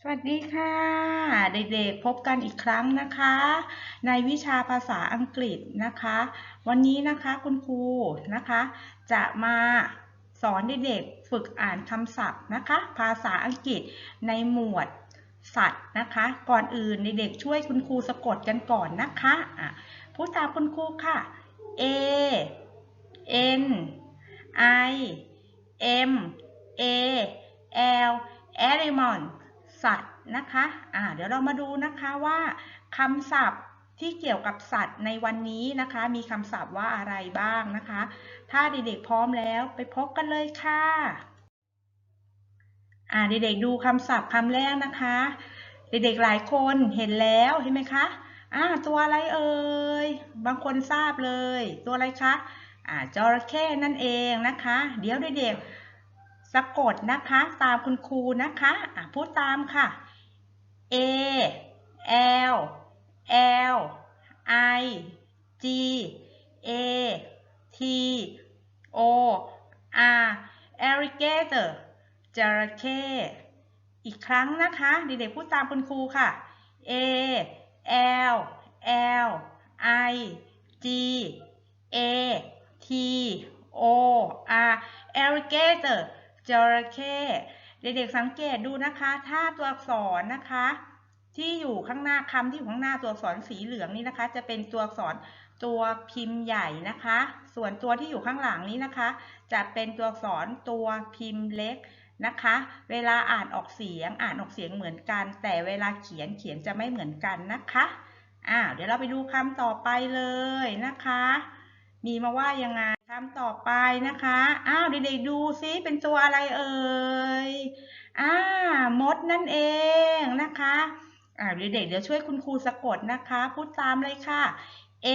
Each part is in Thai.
สวัสดีค่ะ เด็กๆพบกันอีกครั้งนะคะ ในวิชาภาษาอังกฤษนะคะ วันนี้นะคะคุณครูนะคะ จะมาสอนเด็กๆฝึกอ่านคำศัพท์นะคะ ภาษาอังกฤษในหมวดสัตว์นะคะ ก่อนอื่นเด็กๆช่วยคุณครูสะกดกันก่อนนะคะอะพูดตามคุณครูค่ะ A N I M A L animal สัตว์นะคะอ่าเดี๋ยวเรามาดูนะคะว่าคำศัพท์ที่เกี่ยวกับสัตว์ในวันนี้นะคะ มีคำศัพท์ว่าอะไรบ้างนะคะ ถ้าเด็กๆพร้อมแล้วไปพบกันเลยค่ะอ่าเด็กๆดูคำศัพท์คำแรกนะคะ เด็กๆหลายคนเห็นแล้วเห็นไหมคะอ่าตัวอะไรเอ่ยบางคนทราบเลย ตัวอะไรคะอ่าจระเข้นั่นเองนะคะ เดี๋ยวเด็กๆะกดนะคะ ตามคุณครูนะคะอะพูดตามค่ะ A L L I G A T O R alligator จระเข้อีกครั้งนะคะ เด็กๆพูดตามคุณครูค่ะ A L L I G A T O R alligator จระเข้เด็กๆสังเกตดูนะคะ ถ้าตัวอักษรนะคะ ที่อยู่ข้างหน้าคำที่อยู่ข้างหน้าตัวอักษรสีเหลืองนี่นะคะ จะเป็นตัวอักษรตัวพิมพ์ใหญ่นะคะ ส่วนตัวที่อยู่ข้างหลังนี้นะคะ จะเป็นตัวอักษรตัวพิมพ์เล็กนะคะ เวลาอ่านออกเสียงอ่านออกเสียงเหมือนกัน แต่เวลาเขียนเขียนจะไม่เหมือนกันนะคะอ่าเดี๋ยวเราไปดูคำต่อไปเลยนะคะ มีมาว่ายังไงคำต่อไปนะคะ อ้าวเด็กๆดูซิเป็นตัวอะไรเอ่ย อ่ามดนั่นเองนะคะ อ่าเด็กๆเดี๋ยวช่วยคุณครูสะกดนะคะ พูดตามเลยค่ะ A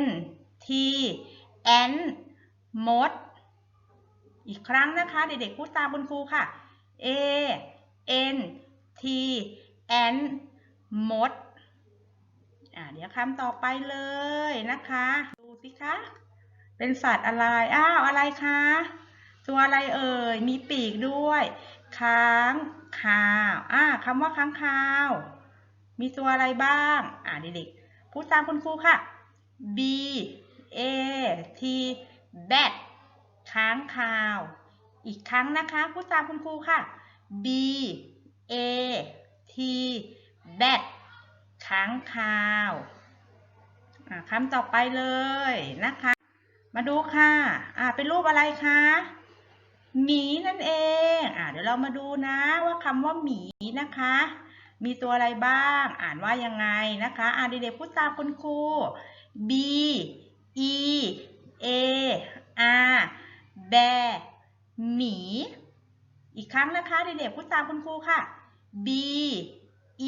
N T N มด อีกครั้งนะคะ เด็กๆพูดตามคุณครูค่ะ A N T N มด อ่าเดี๋ยวคำต่อไปเลยนะคะ ดูสิคะ เป็นสัตว์อะไร อ้าวอะไรคะ ตัวอะไรเอ่ย มีปีกด้วย ค้างคาวอ่าคำว่าค้างคาว มีตัวอะไรบ้าง อ่าเด็กๆพูดตามคุณครูค่ะ B A T bat ค้างคาว อีกครั้งนะคะพูดตามคุณครูค่ะ B A T bat ค้างคาวอ่าคำต่อไปเลยนะคะ มาดูค่ะอ่าเป็นรูปอะไรคะหมีนั่นเองอ่าเดี๋ยวเรามาดูนะว่าคำว่าหมีนะคะ มีตัวอะไรบ้าง อ่านว่ายังไงนะคะ อ่าเด็กๆพูดตามคุณครู B E A R bear หมี อีกครั้งนะคะเด็กๆพูดตามคุณครูค่ะ B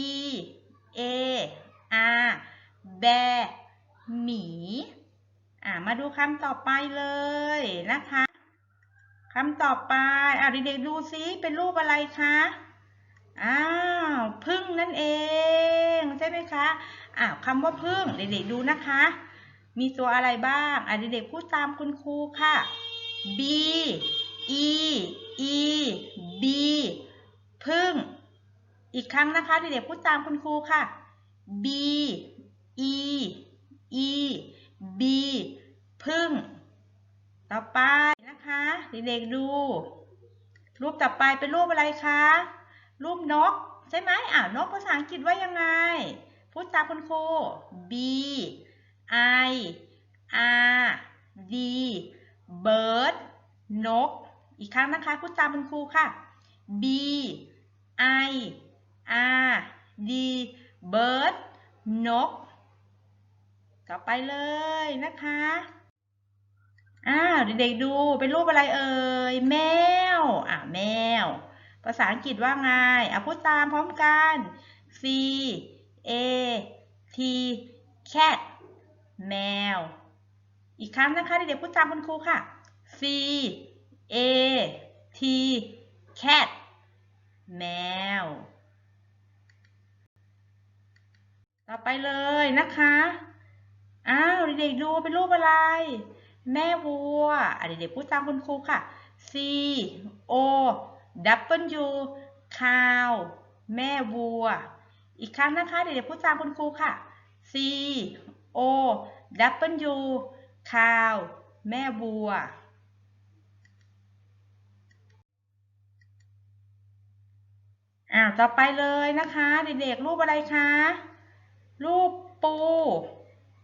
E A R bear หมีอ่ามาดูคำต่อไปเลยนะคะคำต่อไปอ่าเด็กๆดูซิเป็นรูปอะไรคะอ้าวพึ่งนั่นเองใช่ไหมคะอ้าวคำว่าพึ่งเด็กๆดูนะคะ มีตัวอะไรบ้างอ่าเด็กๆพูดตามคุณครูค่ะ B E E B อีกครั้งนะคะเด็กๆพูดตามคุณครูค่ะ B E E B พึ่ง ต่อไปนะคะเด็กๆดู รูปต่อไปเป็นรูปอะไรคะ รูปนก ใช่ไหมอ่านกภาษาอังกฤษว่ายังไง พูดตามคุณครู B I R D bird นก อีกครั้งนะคะ พูดตามคุณครูค่ะ B I R D bird นก ต่อไปเลยนะคะอ้าเด็กๆดูเป็นรูปอะไรเอ่ยแมวอ่าแมว ภาษาอังกฤษว่าไงอะพูดตามพร้อมกัน C A T cat แมว อีกครั้งนะคะเด็กๆพูดตามคุณครูค่ะ C A T cat แมว ต่อไปเลยนะคะ อ้าวเด็กๆดูเป็นรูปอะไร แม่วัวอะเด็กๆพูดตามคุณครูค่ะ C O W cow แม่วัว อีกครั้งนะคะ เด็กๆพูดตามคุณครูค่ะ C O W cow แม่วัว อ่าต่อไปเลยนะคะ เด็กๆรูปอะไรคะ รูปปู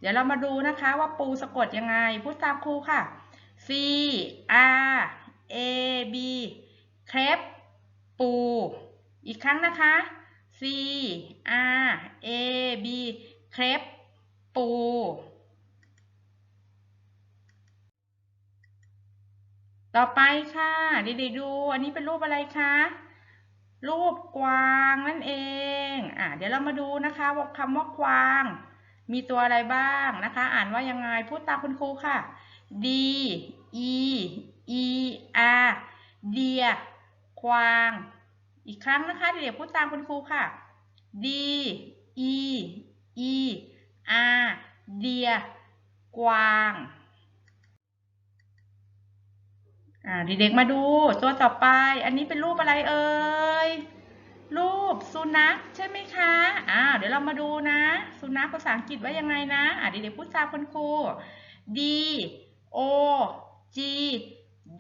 เดี๋ยวเรามาดูนะคะว่าปูสะกดยังไง พูดตามครูค่ะ C R A B เครปปู อีกครั้งนะคะ C R A B เครปปู ต่อไปค่ะเด็กๆดู อันนี้เป็นรูปอะไรคะ รูปกวางนั่นเอง อะเดี๋ยวเรามาดูนะคะว่าคำว่ากวาง มีตัวอะไรบ้างนะคะ อ่านว่ายังไง พูดตามคุณครูค่ะ D E E R เดียควาง อีกครั้งนะคะ เดี๋ยวพูดตามคุณครูค่ะ D E E R เดียกวาง อ่า เด็กๆมาดูตัวต่อไป อันนี้เป็นรูปอะไรเอ่ย รูปสุนัขใช่ไหมคะอ่าเดี๋ยวเรามาดูนะ สุนัขภาษาอังกฤษว่ายังไงนะอ่าเด็กๆพูดตามคุณครู D O G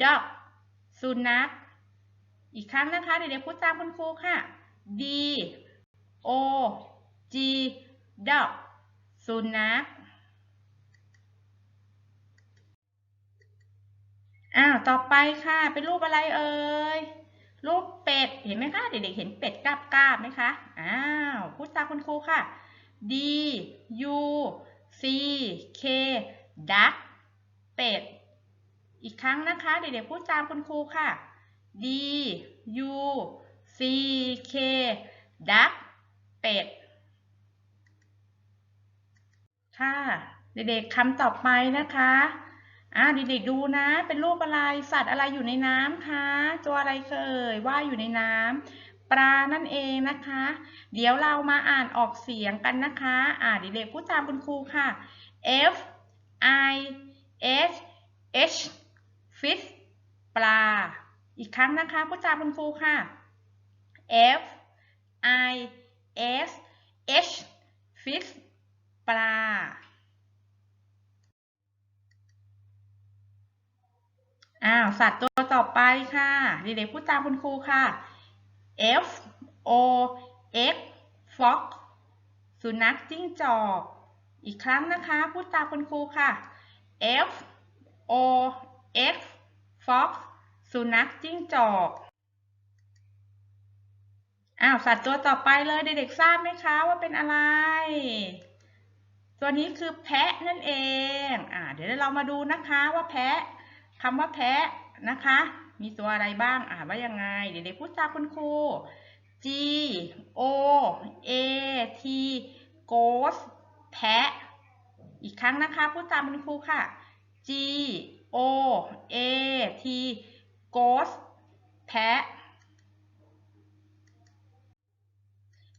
dog สุนัข อีกครั้งนะคะ เด็กๆพูดตามคุณครูค่ะ D O G dog สุนัข อ้าวต่อไปค่ะ เป็นรูปอะไรเอ่ยรูปเป็ดเห็นไหมคะเด็กๆเห็นเป็ดกาบกาบไหมคะอ้าวพูดตามคุณครูค่ะ D U C K duck เป็ดอีกครั้งนะคะ เด็กๆพูดตามคุณครูค่ะ D U C K duck เป็ดค่ะ เด็กๆคำต่อไปนะคะ อ่าเด็กๆดูนะ เป็นรูปอะไรสัตว์อะไรอยู่ในน้ำคะตัวอะไรเคยว่ายอยู่ในน้ำปลานั่นเองนะคะ เดี๋ยวเรามาอ่านออกเสียงกันนะคะ อ่าเด็กๆพูดตามคุณครูค่ะ F I S H fish ปลา อีกครั้งนะคะพูดตามคุณครูค่ะ F I S H fish ปลา อ้าวสัตว์ตัวต่อไปค่ะเด็กๆพูดตามคุณครูค่ะ F O X fox สุนัขจิ้งจอก อีกครั้งนะคะ พูดตามคุณครูค่ะ F O X fox สุนัขจิ้งจอกอ้าวสัตว์ตัวต่อไปเลยเด็กๆทราบไหมคะว่าเป็นอะไร ตัวนี้คือแพะนั่นเอง อ่าเดี๋ยวเรามาดูนะคะว่าแพะ คำว่าแพะนะคะ มีตัวอะไรบ้างอ่านว่ายังไง เดี๋ยวๆพูดตามคุณครู G O A T ghost แพะ อีกครั้งนะคะพูดตามคุณครูค่ะ G O A T ghost แพะ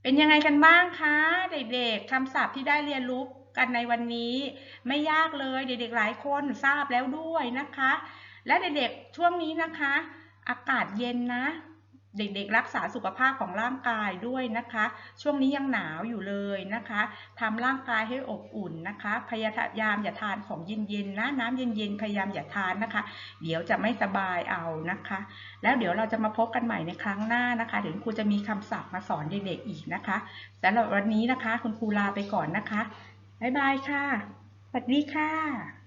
เป็นยังไงกันบ้างคะ เด็กๆคำศัพท์ที่ได้เรียนรู้ กันในวันนี้ ไม่ยากเลยเด็กๆหลายคนทราบแล้วด้วยนะคะ และเด็กๆช่วงนี้นะคะ อากาศเย็นนะ เด็กๆ รักษาสุขภาพของร่างกายด้วยนะคะ ช่วงนี้ยังหนาวอยู่เลยนะคะทำร่างกายให้อบอุ่นนะคะ พยายามอย่าทานของเย็นๆนะน้ำเย็นๆพยายามอย่าทานนะคะ เดี๋ยวจะไม่สบายเอานะคะ แล้วเดี๋ยวเราจะมาพบกันใหม่ในครั้งหน้านะคะเดี๋ยวครูจะมีคำศัพท์มาสอนเด็กๆอีกนะคะสำหรับวันนี้นะคะ คุณครูลาไปก่อนนะคะ บ๊ายบายค่ะ สวัสดีค่ะ